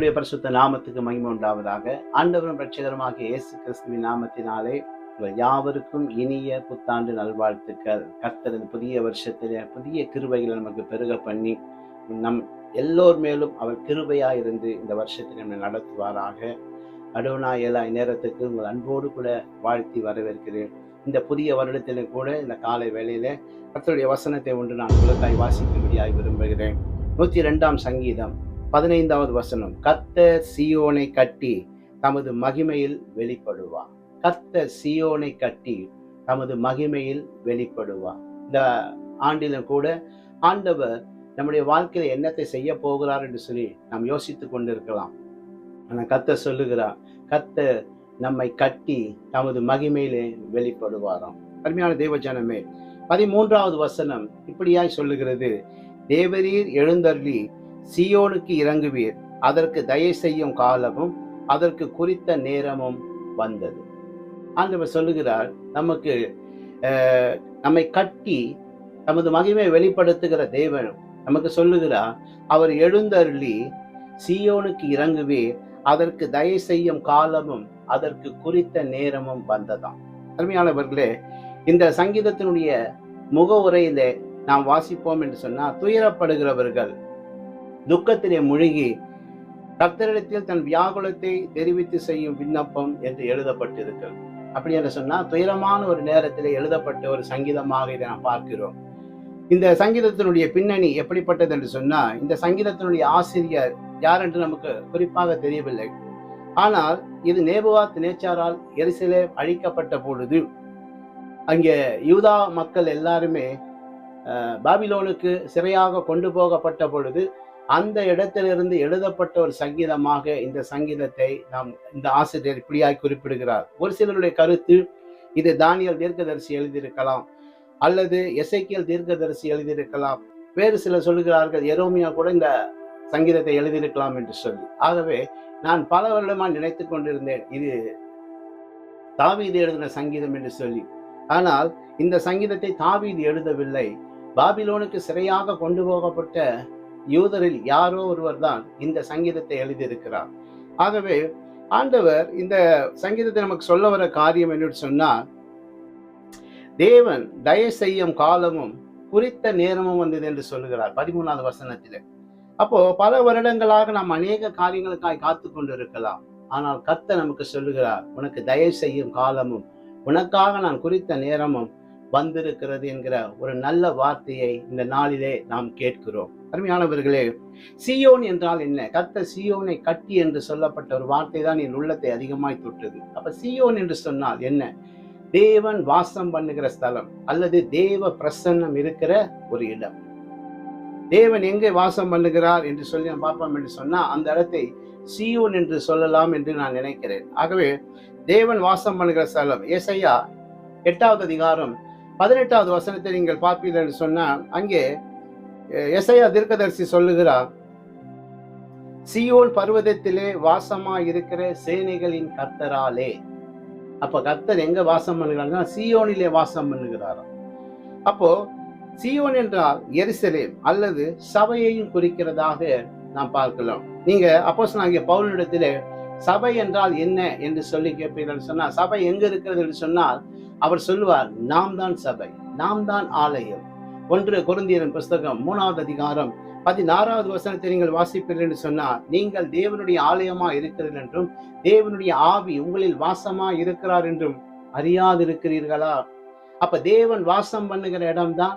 கர்த்தருடைய பரிசுத்த நாமத்துக்கு மகிமை உண்டாவதாக. ஆண்டவரும் ரட்சகரமாக இயேசு கிறிஸ்துவின் நாமத்தினாலே உங்கள் யாவருக்கும் இனிய புத்தாண்டு நல்வாழ்த்துக்கள். கர்த்தர் புதிய வருஷத்தில் புதிய கிருபைகளை நமக்கு பெருக பண்ணி நம் எல்லோர் மேலும் அவர் கிருபையா இருந்து இந்த வருஷத்தை நம்மை நடத்துவாராக. அடோனா ஏழா நேரத்துக்கு உங்கள் அன்போடு கூட வாழ்த்தி வரவேற்கிறேன். இந்த புதிய வருடத்திலே கூட இந்த காலை வேளையில கர்த்தருடைய வசனத்தை ஒன்று நான் உலகாய் வாசிக்கும்படியாய் விரும்புகிறேன். நூற்றி ரெண்டாம் சங்கீதம். பதினைந்தாவது வசனம் கத்த சியோனை கட்டி தமது மகிமையில் வெளிப்படுவார். கத்த சியோனை கட்டி தமது மகிமையில் வெளிப்படுவார். இந்த ஆண்டிலும் கூட ஆண்டவர் நம்முடைய வாழ்க்கையில என்னத்தை செய்ய போகிறார் என்று சொல்லி நாம் யோசித்து கொண்டிருக்கலாம். ஆனால் கத்த சொல்லுகிறார் கத்த நம்மை கட்டி தமது மகிமையிலே வெளிப்படுவாராம். அருமையான தேவஜனமே பதிமூன்றாவது வசனம் இப்படியாய் சொல்லுகிறது தேவரீர் எழுந்தருளி சியோனுக்கு இறங்குவீர். அதற்கு தயை செய்யும் காலமும் அதற்கு குறித்த நேரமும் வந்தது. ஆண்டவர் சொல்லுகிறார் நமக்கு நம்மை கட்டி நமது மகிமை வெளிப்படுத்துகிற தேவன் நமக்கு சொல்லுகிறார் அவர் எழுந்தருளி சியோனுக்கு இறங்குவீர். அதற்கு தயை செய்யும் காலமும் அதற்கு குறித்த நேரமும் வந்ததாம். அருமையானவர்களே இந்த சங்கீதத்தினுடைய முகவுரையிலே நாம் வாசிப்போம் என்று சொன்னால் துயரப்படுகிறவர்கள் துக்கத்திலே முழுகி கர்த்தரிடத்தில் தன் வியாகுலத்தை தெரிவித்து செய்யும் விண்ணப்பம் என்று எழுதப்பட்டிருக்கிறது. அப்படி என்று சொன்னால் துயரமான ஒரு நேரத்தில் எழுதப்பட்ட ஒரு சங்கீதமாக இதை நாம் பார்க்கிறோம். இந்த சங்கீதத்தினுடைய பின்னணி எப்படிப்பட்டது என்று சொன்னால் இந்த சங்கீதத்தினுடைய ஆசிரியர் யார் என்று நமக்கு குறிப்பாக தெரியவில்லை. ஆனால் இது நேபுவாத் நேச்சாரால் எரிசிலே அழிக்கப்பட்ட பொழுது அங்கே யூதா மக்கள் எல்லாருமே அஹ், பாபிலோனுக்கு சிறையாக கொண்டு போகப்பட்ட பொழுது அந்த இடத்திலிருந்து எழுதப்பட்ட ஒரு சங்கீதமாக இந்த சங்கீதத்தை நாம் இந்த ஆசிரியர் இப்படியாய் குறிப்பிடுகிறார். ஒரு சிலருடைய கருத்து இது தானியல் தீர்க்கதரிசி எழுதியிருக்கலாம் அல்லது எசைக்கியல் தீர்க்கதரிசி எழுதியிருக்கலாம். வேறு சிலர் சொல்லுகிறார்கள் எரோமியா கூட இந்த சங்கீதத்தை எழுதியிருக்கலாம் என்று சொல்லி. ஆகவே நான் பல வருடமா நினைத்து கொண்டிருந்தேன் இது தாவீது எழுதின சங்கீதம் என்று சொல்லி. ஆனால் இந்த சங்கீதத்தை தாவீது எழுதவில்லை. பாபிலோனுக்கு சிறையாக கொண்டு போகப்பட்ட யூதரில் யாரோ ஒருவர் தான் இந்த சங்கீதத்தை எழுதியிருக்கிறார். ஆகவே ஆண்டவர் இந்த சங்கீதத்தை நமக்கு சொல்ல வர காரியம் என்று சொன்னால் தேவன் தய செய்யும் காலமும் குறித்த நேரமும் வந்தது என்று சொல்லுகிறார் பதிமூணாவது வசனத்தில். அப்போ பல வருடங்களாக நாம் அநேக காரியங்களுக்காய் காத்து கொண்டு இருக்கலாம் ஆனால் கத்த நமக்கு சொல்லுகிறார் உனக்கு தயவு செய்யும் காலமும் உனக்காக நான் குறித்த நேரமும் வந்திருக்கிறது என்கிற ஒரு நல்ல வார்த்தையை இந்த நாளிலே நாம் கேட்கிறோம். அருமையானவர்களே சியோன் என்றால் என்ன? கத்த சியோனை கட்டி என்று சொல்லப்பட்ட ஒரு வார்த்தை தான் என் உள்ளத்தை அதிகமாய் தொட்டது. அப்ப சியோன் என்று சொன்னால் என்ன? தேவன் வாசம் பண்ணுகிற ஸ்தலம் அல்லது தேவ பிரசன்னம் இருக்கிற ஒரு இடம். தேவன் எங்கே வாசம் பண்ணுகிறார் என்று சொல்லி நான் பார்ப்போம் என்று சொன்னால் அந்த இடத்தை சியோன் என்று சொல்லலாம் என்று நான் நினைக்கிறேன். ஆகவே தேவன் வாசம் பண்ணுகிற ஸ்தலம் ஏசையா எட்டாவது அதிகாரம் பதினெட்டாவது வசனத்தை நீங்கள் பார்ப்பீர்கள் என்று சொன்னால் அங்கே அஹ், எசையா தீர்க்கதரிசி சொல்லுகிறார் சியோன் பர்வதத்திலே வாசமா இருக்கிற சேனைகளின் கர்த்தராலே. அப்ப கர்த்தர் எங்க வாசம் பண்ணுகிறார்னா சியோனிலே வாசம் பண்ணுகிறாராம். அப்போ சியோன் என்றால் எரிசலேம் அல்லது சபையையும் குறிக்கிறதாக நாம் பார்க்கலாம். நீங்க அப்போஸ் நாங்க பவுலிடத்திலே சபை என்றால் என்ன என்று சொல்லி கேட்பீர்கள் சொன்னால் சபை எங்க இருக்கிறது என்று சொன்னால் அவர் சொல்லுவார் நாம் தான் சபை நாம் தான் ஆலயம். ஒன்று குருந்தியரின் புஸ்தகம் மூணாவது அதிகாரம் பதினாறாவது வசனத்தை நீங்கள் வாசிப்பீர்கள் என்று சொன்னால் நீங்கள் தேவனுடைய ஆலயமா இருக்கிறீர்கள் என்றும் தேவனுடைய ஆவி உங்களில் வாசமா இருக்கிறார் என்றும் அறியாதிருக்கிறீர்களா? அப்ப தேவன் வாசம் பண்ணுகிற இடம்தான்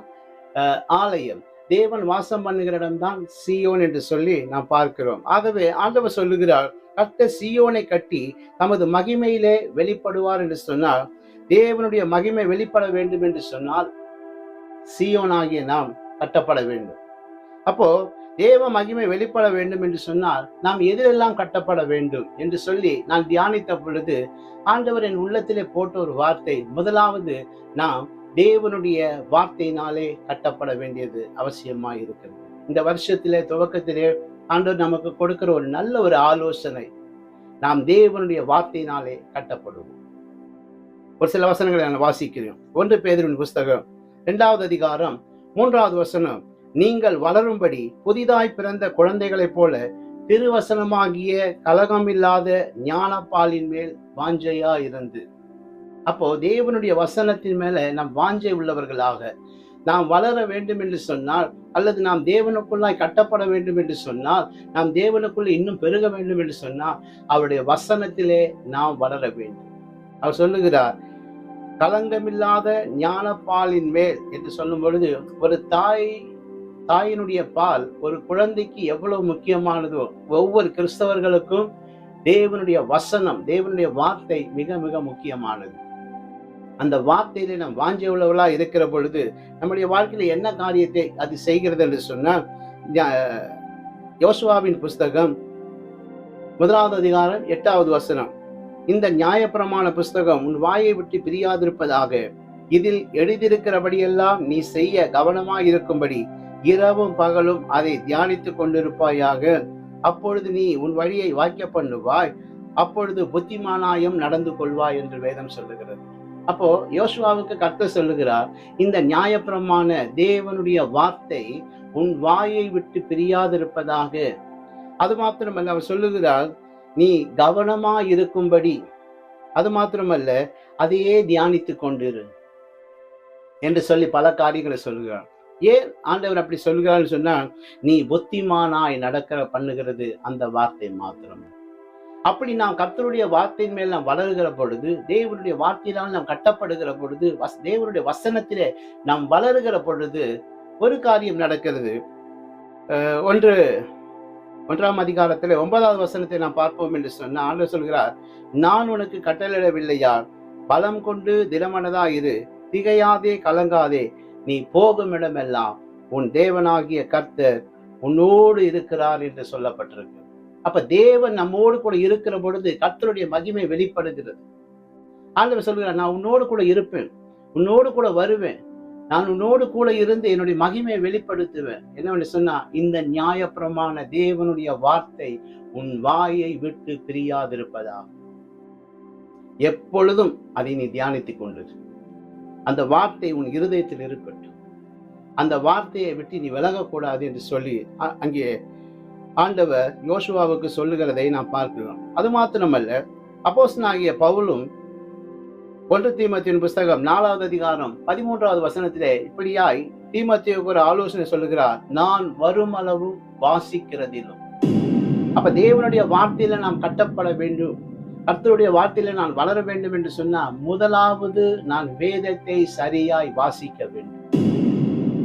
அஹ், ஆலயம். தேவன் வாசம் பண்ணுகிற இடம்தான் சியோன் என்று சொல்லி நாம் பார்க்கிறோம். ஆகவே ஆண்டவர் சொல்லுகிறார் கட்ட சியோனை கட்டி தமது மகிமையிலே வெளிப்படுவார் என்று சொன்னால் தேவனுடைய மகிமை வெளிப்பட வேண்டும் என்று சொன்னால் சியோனாகிய நாம் கட்டப்பட வேண்டும். அப்போ தேவ மகிமை வெளிப்பட வேண்டும் என்று சொன்னால் நாம் எதிரெல்லாம் கட்டப்பட வேண்டும் என்று சொல்லி நான் தியானித்த பொழுது ஆண்டவர் என் உள்ளத்திலே போட்ட ஒரு வார்த்தை முதலாவது நாம் தேவனுடைய வார்த்தையினாலே கட்டப்பட வேண்டியது அவசியமாக இருக்கிறது இந்த வருஷத்திலே துவக்கத்திலே ஆண்டவர் நமக்கு கொடுக்கிற ஒரு நல்ல ஒரு ஆலோசனை. நாம் தேவனுடைய வார்த்தையினாலே கட்டப்படுவோம். ஒரு சில வசனங்களை நான் வாசிக்கிறேன். ஒன்று பேதரின் புஸ்தகம் இரண்டாவது அதிகாரம் மூன்றாவது வசனம். நீங்கள் வளரும்படி புதிதாய் பிறந்த குழந்தைகளைப் போல திருவசனமாகிய கலகமில்லாத ஞானப்பாலின் மேல் வாஞ்சையா இருந்து. அப்போ தேவனுடைய வசனத்தின் மேல நம் வாஞ்சை உள்ளவர்களாக நாம் வளர வேண்டும் என்று சொன்னால் அல்லது நாம் தேவனுக்குள்ளாய் கட்டப்பட வேண்டும் என்று சொன்னால் நாம் தேவனுக்குள்ள இன்னும் பெருக வேண்டும் என்று சொன்னால் அவருடைய வசனத்திலே நாம் வளர வேண்டும். அவர் சொல்லுகிறார் கலங்கமில்லாத ஞானப்பாலின் மேல் என்று சொல்லும் பொழுது ஒரு தாய் தாயினுடைய பால் ஒரு குழந்தைக்கு எவ்வளவு முக்கியமானதோ ஒவ்வொரு கிறிஸ்தவர்களுக்கும் தேவனுடைய வசனம் தேவனுடைய வார்த்தை மிக மிக முக்கியமானது. அந்த வார்த்தையில நாம் வாஞ்சை உள்ளவர்களா இருக்கிற பொழுது நம்முடைய வாழ்க்கையில என்ன காரியத்தை அது செய்கிறது என்று சொன்னால் யோசுவாவின் புஸ்தகம் முதலாவது அதிகாரம் எட்டாவது வசனம். இந்த நியாயப்பிரமாண புஸ்தகம் உன் வாயை விட்டு பிரியாதிருப்பதாக இதில் எழுதியிருக்கிறபடியெல்லாம் நீ செய்ய கவனமாக இருக்கும்படி இரவும் பகலும் அதை தியானித்துக் கொண்டிருப்பாயாக. அப்பொழுது நீ உன் வழியை வாய்க்க பண்ணுவாய் அப்பொழுது புத்திமானாயம் நடந்து கொள்வாய் என்று வேதம் சொல்லுகிறது. அப்போ யோசுவாவுக்கு கர்த்தர் சொல்லுகிறார் இந்த நியாயப்பிரமான தேவனுடைய வார்த்தை உன் வாயை விட்டு பிரியாதிருப்பதாக. அது மாத்திரமல்ல அவர் சொல்லுகிறார் நீ கவனமா இருக்கும்படி. அது மாத்திரமல்ல அதையே தியானித்துக் கொண்டிரு என்று சொல்லி பல காரியங்களை சொல்லுகிறார். ஏன் ஆண்டவர் அப்படி சொல்கிறார்னு சொன்னா நீ புத்திமானாய் நடக்கிற பண்ணுகிறது அந்த வார்த்தை மாத்திரம். அப்படி நாம் கர்த்தருடைய வார்த்தையின் மேல் நாம் வளருகிற பொழுது தேவனுடைய வார்த்தையினால் நாம் கட்டப்படுகிற பொழுது வஸ் தேவனுடைய வசனத்திலே நாம் வளருகிற பொழுது ஒரு காரியம் நடக்கிறது. ஒன்று ஒன்றாம் அதிகாரத்தில் ஒன்பதாவது வசனத்தை நாம் பார்ப்போம் என்று சொன்ன ஆண்டு சொல்கிறார் நான் உனக்கு கட்டளிடவில்லையா பலம் கொண்டு திடமனதா இரு திகையாதே கலங்காதே நீ போகும் இடமெல்லாம் உன் தேவனாகிய கர்த்தர் உன்னோடு இருக்கிறார் என்று சொல்லப்பட்டிருக்கு. அப்ப தேவன் நம்மோடு கூட இருக்கிற பொழுது கத்தருடைய மகிமை வெளிப்படுகிறது. ஆண்டவர் சொல்கிறார் நான் உன்னோடு கூட இருப்பேன். உன்னோடு கூட வருவேன். நான் உன்னோடு கூட இருந்து என்னுடைய மகிமையை வெளிப்படுத்துவேன். என்னவென்று சொன்னா இந்த நியாயப்பிரமாண தேவனுடைய வார்த்தை உன் வாயை விட்டு பிரியாதிருப்பதா எப்பொழுதும் அதை நீ தியானித்துக் கொண்டு அந்த வார்த்தை உன் இருதயத்தில் இருக்கட்டும். அந்த வார்த்தையை விட்டு நீ விலகக்கூடாது என்று சொல்லி அ- அங்கே ஆண்டவர் யோசுவாவுக்கு சொல்லுகிறதை நாம் பார்க்கிறோம். அது மாத்திரமல்ல அப்போசனாகிய பவுலும் ஒன்று தீமத்தின் புஸ்தகம் நாலாவது அதிகாரம் பதிமூன்றாவது வசனத்திலே இப்படியாய் தீமத்தியுக்கு ஒரு ஆலோசனை சொல்லுகிறார் நான் வருமளவு வாசிக்கிறதிலும். அப்ப தேவனுடைய வார்த்தையில நாம் கட்டப்பட வேண்டும். கர்த்தருடைய வார்த்தையில நான் வளர வேண்டும் என்று சொன்னா முதலாவது நான் வேதத்தை சரியாய் வாசிக்க வேண்டும்.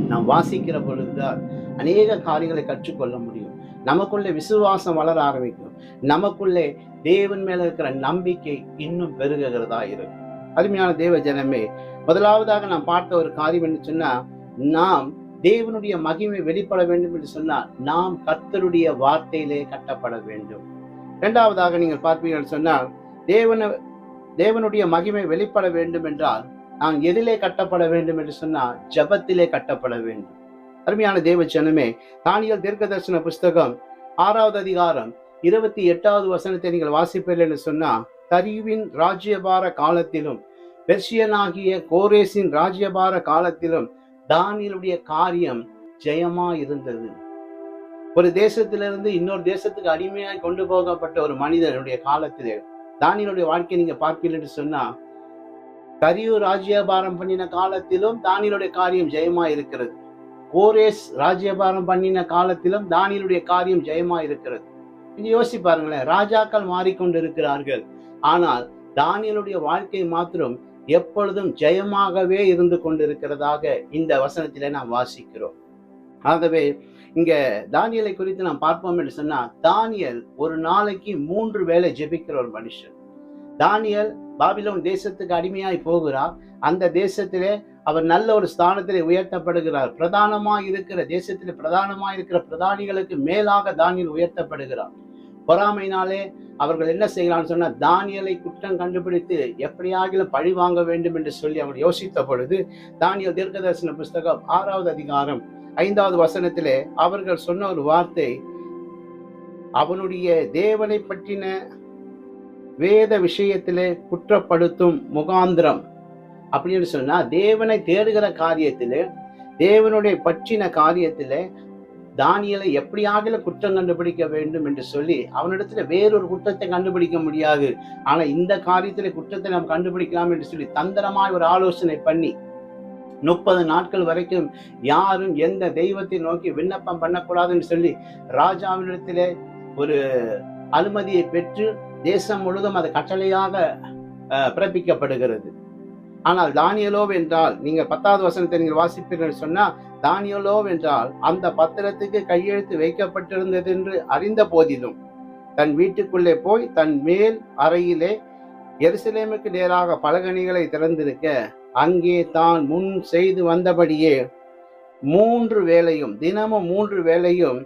நாம் வாசிக்கிற பொழுதுதான் அநேக காரியங்களை கற்றுக்கொள்ள முடியும். நமக்குள்ளே விசுவாசம் வளர ஆரம்பிக்கும். நமக்குள்ளே தேவன் மேல இருக்கிற நம்பிக்கை இன்னும் பெருகுகிறதா இருக்கும். அருமையான தேவ ஜனமே முதலாவதாக நாம் பார்த்த ஒரு காரியம் என்று சொன்னா நாம் தேவனுடைய மகிமை வெளிப்பட வேண்டும் என்று சொன்னால் நாம் கர்த்தருடைய வார்த்தையிலே கட்டப்பட வேண்டும். இரண்டாவதாக நீங்கள் பார்ப்பீர்கள் சொன்னால் தேவன தேவனுடைய மகிமை வெளிப்பட வேண்டும் என்றால் நாம் எதிலே கட்டப்பட வேண்டும் என்று சொன்னால் ஜபத்திலே கட்டப்பட வேண்டும். அருமையான தேவ ஜனமே தானியல் தீர்க்கதர்சன புஸ்தகம் ஆறாவது அதிகாரம் இருபத்தி எட்டாவது வசனத்தை நீங்கள் வாசிப்பீர்கள் என்று சொன்னா தரியுவின் ராஜ்யபார காலத்திலும் பெர்ஷியனாகிய கோரேசின் ராஜ்யபார காலத்திலும் தானியலுடைய காரியம் ஜெயமா இருந்தது ஒரு தேசத்திலிருந்து இன்னொரு தேசத்துக்கு அடிமையாய் கொண்டு போகப்பட்ட ஒரு மனிதனுடைய காலத்திலே தானியனுடைய வாழ்க்கையை நீங்க பார்ப்பீர்கள் என்று சொன்னா தரியு ராஜ்யபாரம் பண்ணின காலத்திலும் தானியனுடைய காரியம் ஜெயமா இருக்கிறது கோரேஸ் ராஜ்யபாரம் பண்ணின காலத்திலும் தானியலுடைய காரியம் ஜெயமா இருக்கிறது நீங்க யோசிச்சு பாருங்களேன் ராஜாக்கள் மாறிக்கொண்டிருக்கிறார்கள். ஆனால் தானியலுடைய வாழ்க்கை மாத்திரம் எப்பொழுதும் ஜெயமாகவே இருந்து கொண்டிருக்கிறதாக இந்த வசனத்திலே நாம் வாசிக்கிறோம். ஆகவே இங்க தானியலை குறித்து நாம் பார்ப்போம் என்று சொன்னா தானியல் ஒரு நாளைக்கு மூன்று வேளை ஜெபிக்கிற ஒரு மனுஷன். தானியல் பாபிலோன் தேசத்துக்கு அடிமையாய் போகிறார். அந்த தேசத்திலே அவர் நல்ல ஒரு ஸ்தானத்திலே உயர்த்தப்படுகிறார். பிரதானமாக இருக்கிற தேசத்திலே பிரதானமாக இருக்கிற பிரதானிகளுக்கு மேலாக தானியல் உயர்த்தப்படுகிறார். பொறாமையினாலே அவர்கள் என்ன செய்யலாம்னு சொன்னா தானியலை குற்றம் கண்டுபிடித்து எப்படியாகிலும் பழி வாங்க வேண்டும் என்று சொல்லி அவர் யோசித்த பொழுது தானியல் தீர்க்கதரிசன புஸ்தகம் ஆறாவது அதிகாரம் ஐந்தாவது வசனத்திலே அவர்கள் சொன்ன ஒரு வார்த்தை அவனுடைய தேவனை பற்றின வேத விஷயத்திலே குற்றப்படுத்தும் முகாந்திரம். அப்படின்னு சொன்னா தேவனை தேடுகிற காரியத்திலே தேவனுடைய பற்றின காரியத்திலே தானியலை எப்படியாக குற்றம் கண்டுபிடிக்க வேண்டும் என்று சொல்லி அவனிடத்துல வேறொரு குற்றத்தை கண்டுபிடிக்க முடியாது. ஆனா இந்த காரியத்துல குற்றத்தை நாம் கண்டுபிடிக்கலாம் என்று சொல்லி தந்திரமாய் ஒரு ஆலோசனை பண்ணி முப்பது நாட்கள் வரைக்கும் யாரும் எந்த தெய்வத்தை நோக்கி விண்ணப்பம் பண்ணக்கூடாதுன்னு சொல்லி ராஜாவினிடத்திலே ஒரு அனுமதியை பெற்று தேசம் முழுதும் அது கட்டளையாக பிறப்பிக்கப்படுகிறது. ஆனால் தானியலோவ் என்றால் நீங்க பத்தாவது வசனத்தை நீங்கள் வாசிப்பீர்கள் சொன்னா தானியலோவ் என்றால் அந்த பத்திரத்துக்கு கையெழுத்து வைக்கப்பட்டிருந்தது என்று அறிந்த போதிலும் தன் வீட்டுக்குள்ளே போய் தன் மேல் அறையிலே எருசலேமுக்கு நேராக பலகணிகளை திறந்திருக்க அங்கே தான் முன் செய்து வந்தபடியே மூன்று வேளையும் தினமும் மூன்று வேளையும்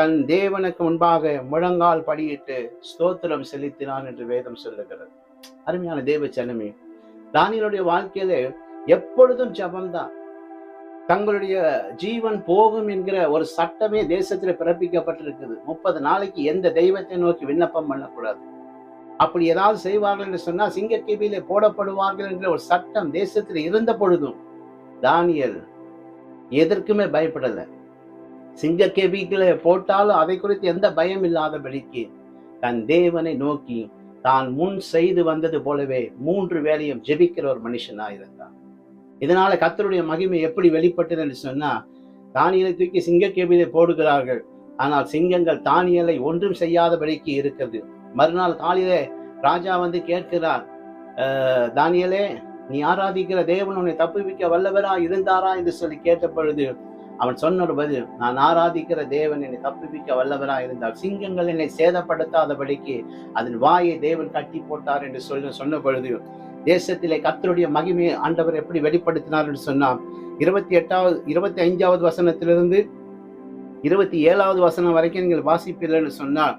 தன் தேவனுக்கு முன்பாக முழங்கால் படியிட்டு ஸ்தோத்திரம் செலுத்தினான் என்று வேதம் சொல்லுகிறது. அருமையான தேவ சனமே தானியலுடைய வாழ்க்கையில எப்பொழுதும் ஜபம்தான். தங்களுடைய ஜீவன் போகும் என்கிற ஒரு சட்டமே தேசத்துல பிறப்பிக்கப்பட்டிருக்குது. முப்பது நாளைக்கு எந்த தெய்வத்தை நோக்கி விண்ணப்பம் பண்ணக்கூடாது. அப்படி ஏதாவது செய்வார்கள் என்று சொன்னா சிங்கக்கேவியிலே போடப்படுவார்கள் என்ற ஒரு சட்டம் தேசத்தில் இருந்த பொழுதும் தானியல் எதற்குமே பயப்படலை. சிங்கக்கேபிகளை போட்டாலும் அதை குறித்து எந்த பயம் இல்லாதபடிக்கு தன் தேவனை நோக்கி தான் முன் செய்து வந்தது போலவே மூன்று வேலையும் ஜெபிக்கிற ஒரு மனுஷனா இருந்தான். இதனால கத்தருடைய மகிமை எப்படி வெளிப்பட்டது என்று சொன்னா தானியலை தூக்கி சிங்கக்கேபிலே போடுகிறார்கள். ஆனால் சிங்கங்கள் தானியலை ஒன்றும் செய்யாதபடிக்கு இருக்கிறது. மறுநாள் காலையிலே ராஜா வந்து கேட்கிறார் தானியலே நீ ஆராதிக்கிற தேவன் உன்னை தப்புவிக்க வல்லவரா இருந்தாரா? என்று சொல்லி கேட்ட பொழுது அவன் சொன்ன ஒரு பதில் நான் ஆராதிக்கிற தேவன் என்னை தப்பிப்பிக்க வல்லவராக இருந்தால் சிங்கங்கள் என்னை சேதப்படுத்தாதபடிக்கு அதன் வாயை தேவன் கட்டி போட்டார் என்று சொல்ல சொன்ன பொழுது தேசத்திலே கத்தருடைய மகிமையை ஆண்டவர் எப்படி வெளிப்படுத்தினார் என்று சொன்னார் இருபத்தி எட்டாவது இருபத்தி ஐந்தாவது வசனத்திலிருந்து இருபத்தி ஏழாவது வசனம் வரைக்கும் நீங்கள் வாசிப்பீர்கள்னு என்று சொன்னார்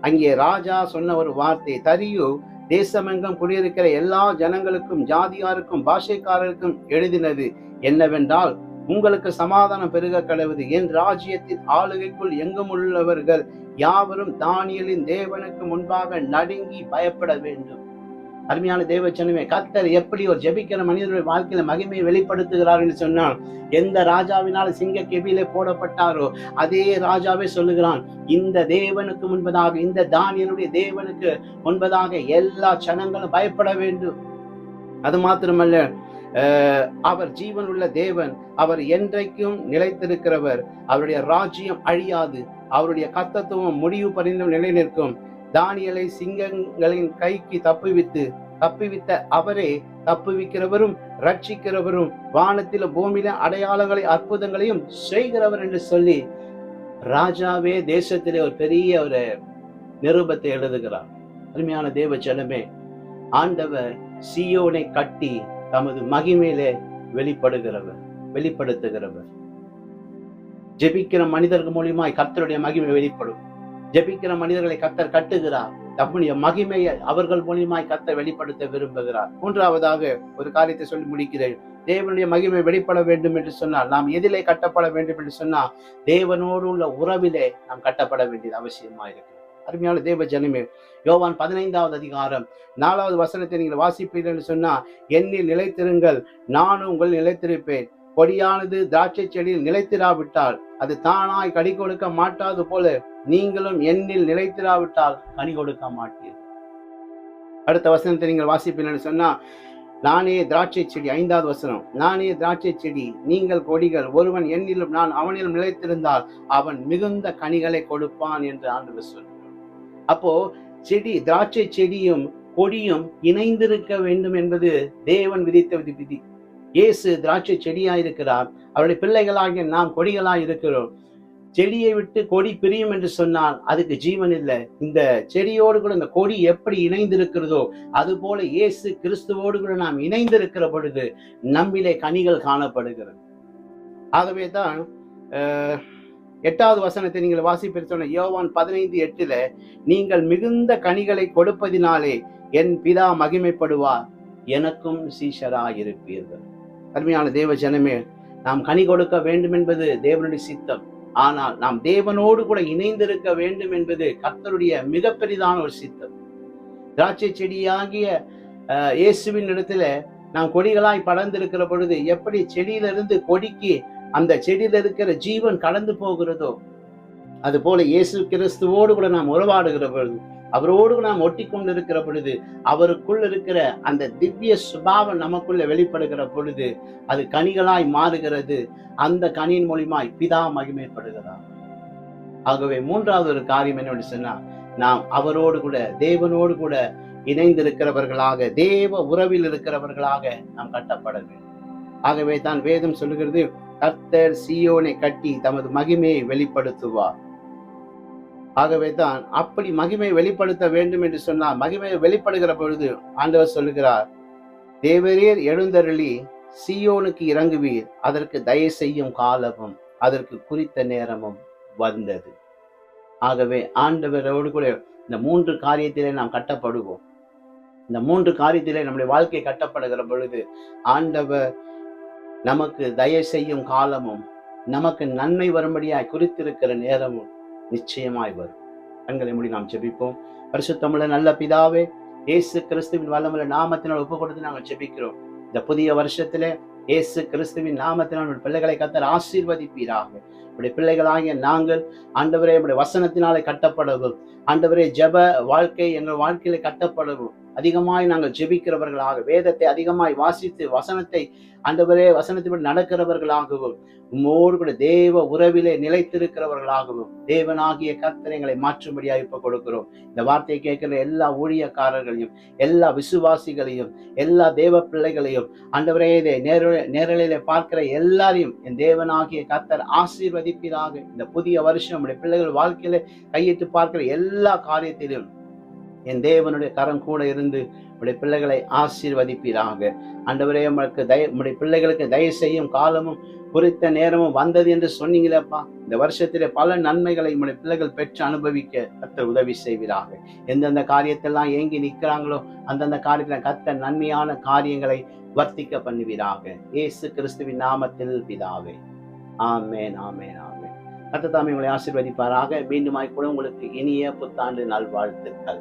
அங்கே ராஜா சொன்ன ஒரு வார்த்தை தரியு தேசமெங்கும் குடியிருக்கிற எல்லா ஜனங்களுக்கும் ஜாதியாருக்கும் பாஷைக்காரருக்கும் எழுதினது என்னவென்றால் உங்களுக்கு சமாதானம் பெருக கடவுது என் ராஜ்யத்தின் ஆளுகைக்குள் எங்கும் உள்ளவர்கள் யாவரும் தானியலின் தேவனுக்கு முன்பாக நடுங்கி பயப்பட வேண்டும். அருமையான தேவச்சனமே கத்தர் எப்படி ஒரு ஜெபிக்கிற மனிதனுடைய வாழ்க்கையில மகிமையை வெளிப்படுத்துகிறார் என்று சொன்னால் எந்த ராஜாவினால் சிங்க கெபியிலே போடப்பட்டாரோ அதே ராஜாவே சொல்லுகிறான் இந்த தேவனுக்கு முன்பதாக இந்த தானியனுடைய தேவனுக்கு முன்பதாக எல்லா சனங்களும் பயப்பட வேண்டும். அது மாத்திரமல்ல அவர் ஜீவன் உள்ள தேவன் அவர் என்றைக்கும் நிலைத்திருக்கிறவர். அவருடைய ராஜ்யம் அழியாது. அவருடைய கத்தத்துவம் முடிவு பரிந்தும் நிலை நிற்கும். தானியலை சிங்கங்களின் கைக்கு தப்புவித்து தப்புவித்த அவரே தப்புவிக்கிறவரும் ரட்சிக்கிறவரும் வானத்தில பூமியில அடையாளங்களை அற்புதங்களையும் செய்கிறவர் என்று சொல்லி ராஜாவே தேசத்திலே ஒரு பெரிய ஒரு நிருபத்தை எழுதுகிறார். அருமையான தேவ ஜனமே ஆண்டவர் சியோனை கட்டி தமது மகிமையிலே வெளிப்படுகிறவர் வெளிப்படுத்துகிறவர். ஜெபிக்கிற மனிதர்கள் மூலியமாய் கர்த்தருடைய மகிமை வெளிப்படும். ஜெபிக்கிற மனிதர்களை கத்தர் கட்டுகிறார். தம்முடைய மகிமையை அவர்கள் மூலியமாய் கத்தர் வெளிப்படுத்த விரும்புகிறார். மூன்றாவதாக ஒரு காரியத்தை சொல்லி முடிக்கிறேன். தேவனுடைய மகிமை வெளிப்பட வேண்டும் என்று சொன்னால் நாம் எதிலே கட்டப்பட வேண்டும் என்று சொன்னால் தேவனோடு உள்ள உறவிலே நாம் கட்டப்பட வேண்டியது அவசியமா இருக்கு அருமையான தேவ ஜனமே யோவான் பதினைந்தாவது அதிகாரம். நாலாவது வசனத்தை நீங்கள் வாசிப்பீர்கள் என்று சொன்னா என்னில் நிலைத்திருங்கள் நானும் உங்கள் நிலைத்திருப்பேன். கொடியானது திராட்சை செடியில் நிலைத்திராவிட்டால் அது தானாய் கனி கொடுக்க மாட்டாது போல நீங்களும் என்னில் நிலைத்திராவிட்டால் கனி கொடுக்க மாட்டீர்கள் அடுத்த வசனத்தை நீங்கள் வாசிப்பீர்கள் சொன்னா நானே திராட்சை செடி ஐந்தாவது வசனம் நானே திராட்சை செடி நீங்கள் கொடிகள் ஒருவன் என்னிலும் நான் அவனிலும் நிலைத்திருந்தால் அவன் மிகுந்த கனிகளை கொடுப்பான் என்று ஆண்டு சொல்கிறார் அப்போ செடி திராட்சை செடியும் கொடியும் இணைந்திருக்க வேண்டும் என்பது தேவன் விதித்த விதி இயேசு திராட்சை செடியாயிருக்கிறார். அவருடைய பிள்ளைகளாகிய நாம் கொடிகளாய் இருக்கிறோம் செடியை விட்டு கொடி பிரியும் என்று சொன்னால் அதுக்கு ஜீவன் இல்லை. இந்த செடியோடு கூட இந்த கொடி எப்படி இணைந்திருக்கிறதோ அது போல இயேசு கிறிஸ்துவோடு கூட நாம் இணைந்திருக்கிற பொழுது நம்மிலே கனிகள் காணப்படுகிறது. ஆகவே தான் எட்டாவது வசனத்தை நீங்கள் வாசிப்பில் சொன்ன யோவான் பதினைந்து எட்டுல நீங்கள் மிகுந்த கனிகளை கொடுப்பதினாலே என் பிதா மகிமைப்படுவார். எனக்கும் சீஷராயிருப்பீர்கள். அருமையான தேவ ஜனமே நாம் கனி கொடுக்க வேண்டும் என்பது தேவனுடைய சித்தம். ஆனால் நாம் தேவனோடு கூட இணைந்திருக்க வேண்டும் என்பது கர்த்தருடைய மிக பெரிதான ஒரு சித்தம். திராட்சை செடியாகிய இயேசுவின் இடத்துல நாம் கொடிகளாய் படர்ந்திருக்கிற பொழுது எப்படி செடியிலிருந்து கொடிக்கு அந்த செடியில் இருக்கிற ஜீவன் கலந்து போகிறதோ அது போல இயேசு கிறிஸ்துவோடு கூட நாம் உறவாடுகிற பொழுது அவரோடு நாம் ஒட்டி கொண்டிருக்கிற பொழுது அவருக்குள் இருக்கிற அந்த திவ்ய சுபாவம் நமக்குள்ள வெளிப்படுகிற பொழுது அது கனிகளாய் மாறுகிறது. அந்த கனியின் மூலியமாய் பிதா மகிமைப்படுகிறார் ஆகவே மூன்றாவது ஒரு காரியம் என்னன்னு சொன்னா நாம் அவரோடு கூட தேவனோடு கூட இணைந்திருக்கிறவர்களாக தேவ உறவில் இருக்கிறவர்களாக நாம் கட்டப்பட வேண்டும். ஆகவே தான் வேதம் சொல்லுகிறது கர்த்தர் சியோனை கட்டி தமது மகிமையை வெளிப்படுத்துவார். ஆகவே தான் அப்படி மகிமை வெளிப்படுத்த வேண்டும் என்று சொன்னால் மகிமையை வெளிப்படுகிற பொழுது ஆண்டவர் சொல்லுகிறார் தேவரீர் எழுந்தருளி சியோனுக்கு இறங்குவீர். அதற்கு தயவு செய்யும் காலமும் அதற்கு குறித்த நேரமும் வந்தது. ஆகவே ஆண்டவரோடு கூட இந்த மூன்று காரியத்திலே நாம் கட்டப்படுவோம். இந்த மூன்று காரியத்திலே நம்முடைய வாழ்க்கை கட்டப்படுகிற பொழுது ஆண்டவர் நமக்கு தயவு செய்யும் காலமும் நமக்கு நன்மை வரும்படியாய் குறித்திருக்கிற நேரமும் நிச்சயமாய் வரும். கண்களை மூடி நாம் ஜெபிப்போம். பரிசுத்தமுள்ள நல்ல பிதாவே இயேசு கிறிஸ்துவின் வல்லமுள்ள நாமத்தினால் ஒப்பு கொடுத்து நாங்கள் ஜெபிக்கிறோம். இந்த புதிய வருஷத்திலே இயேசு கிறிஸ்துவின் நாமத்தினால் பிள்ளைகளை கத்தர் ஆசீர்வதிப்பீராக. உடைய பிள்ளைகளாகிய நாங்கள் ஆண்டவரே உடைய வசனத்தினாலே கட்டப்படவும். ஆண்டவரே ஜெப வாழ்க்கை எங்கள் வாழ்க்கையில கட்டப்படவும். அதிகமாய் நாங்கள் ஜெபிக்கிறவர்களாக வேதத்தை அதிகமாய் வாசித்து வசனத்தை அந்தவரே வசனத்தின்படி நடக்கிறவர்களாகவும் உம்மோடு கூட தேவ உறவிலே நிலைத்திருக்கிறவர்களாகவும் தேவனாகிய கர்த்தனைகளை மாற்றும்படியாக இப்போ கொடுக்கிறோம். இந்த வார்த்தையை கேட்கிற எல்லா ஊழியக்காரர்களையும் எல்லா விசுவாசிகளையும் எல்லா தேவ பிள்ளைகளையும் அந்தவரே இதை நேர நேரலையில பார்க்கிற எல்லாரையும் என் தேவனாகிய கர்த்தர் ஆசீர்வதிப்பீராக. இந்த புதிய வருஷம் நம்முடைய பிள்ளைகள் வாழ்க்கையில கையிட்டு பார்க்கிற எல்லா காரியத்திலும் என் தேவனுடைய கரம் கூட இருந்து உடைய பிள்ளைகளை ஆசீர்வதிப்பீராக. ஆண்டவரே உங்களுக்கு தய உடைய பிள்ளைகளுக்கு தயவு செய்யும் காலமும் குறித்த நேரமும் வந்தது என்று சொன்னீங்களேப்பா. இந்த வருஷத்திலே பல நன்மைகளை உடைய பிள்ளைகள் பெற்று அனுபவிக்க கத்தர் உதவி செய்வீராக. எந்தெந்த காரியத்தெல்லாம் ஏங்கி நிற்கிறாங்களோ அந்தந்த காரியத்தில் கத்த நன்மையான காரியங்களை வர்த்திக்க பண்ணுவீராக. இயேசு கிறிஸ்துவின் நாமத்தில் பிதாவே. ஆமேன் ஆமேன் ஆமேன். கத்ததாமே உங்களை ஆசீர்வதிப்பாராக. மீண்டுமாய் கூட உங்களுக்கு இனிய புத்தாண்டு நல்வாழ்த்துக்கள்.